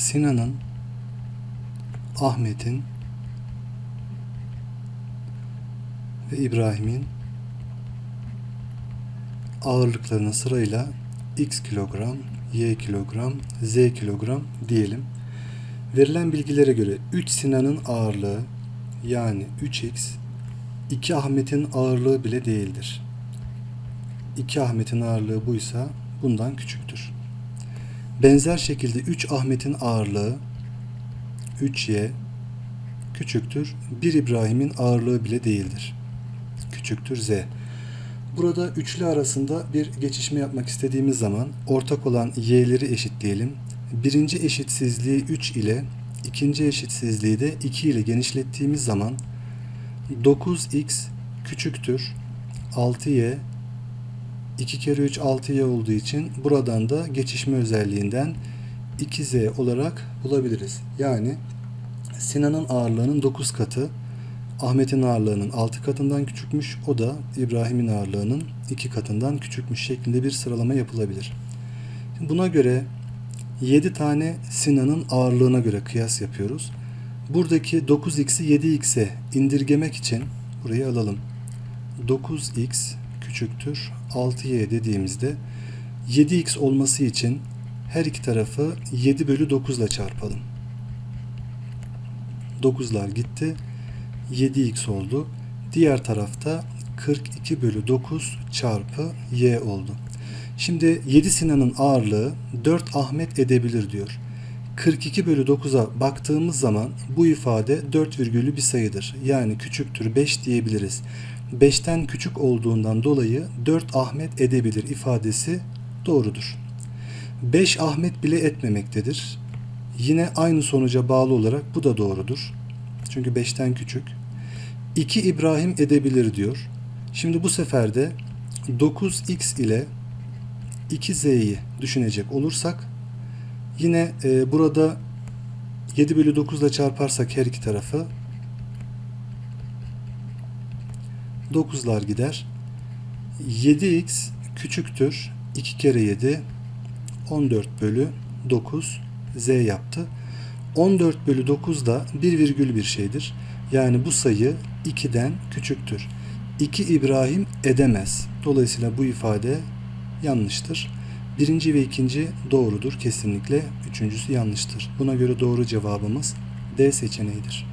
Sinan'ın, Ahmet'in ve İbrahim'in ağırlıklarına sırayla x kilogram, y kilogram, z kilogram diyelim. Verilen bilgilere göre 3 Sinan'ın ağırlığı yani 3x 2 Ahmet'in ağırlığı bile değildir. 2 Ahmet'in ağırlığı buysa bundan küçüktür. Benzer şekilde 3 Ahmet'in ağırlığı 3y küçüktür. 1 İbrahim'in ağırlığı bile değildir. Küçüktür z. Burada üçlü arasında bir geçişme yapmak istediğimiz zaman ortak olan y'leri eşitleyelim. Birinci eşitsizliği 3 ile ikinci eşitsizliği de 2 ile genişlettiğimiz zaman 9x küçüktür 6y 2 kere 3 6y olduğu için buradan da geçişme özelliğinden 2z olarak bulabiliriz. Yani Sinan'ın ağırlığının 9 katı Ahmet'in ağırlığının 6 katından küçükmüş. O da İbrahim'in ağırlığının 2 katından küçükmüş şeklinde bir sıralama yapılabilir. Buna göre 7 tane Sinan'ın ağırlığına göre kıyas yapıyoruz. Buradaki 9x'i 7x'e indirgemek için burayı alalım. 9x küçüktür 6y dediğimizde 7x olması için her iki tarafı 7 bölü 9 ile çarpalım. 9'lar gitti. 7x oldu. Diğer tarafta 42 bölü 9 çarpı y oldu. Şimdi 7 Sinan'ın ağırlığı 4 Ahmet edebilir diyor. 42 bölü 9'a baktığımız zaman bu ifade 4 virgüllü bir sayıdır. Yani küçüktür 5 diyebiliriz. 5'ten küçük olduğundan dolayı 4 Ahmet edebilir ifadesi doğrudur. 5 Ahmet bile etmemektedir. Yine aynı sonuca bağlı olarak bu da doğrudur. Çünkü 5'ten küçük. 2 İbrahim edebilir diyor. Şimdi bu sefer de 9x ile 2z'yi düşünecek olursak yine e, burada 7 bölü 9 ile çarparsak her iki tarafı 9'lar gider. 7x küçüktür 2 kere 7 14 bölü 9 z yaptı. 14 bölü 9 da bir virgül bir şeydir. Yani bu sayı 2'den küçüktür. 2 İbrahim edemez. Dolayısıyla bu ifade yanlıştır. Birinci ve ikinci doğrudur kesinlikle. Üçüncüsü yanlıştır. Buna göre doğru cevabımız D seçeneğidir.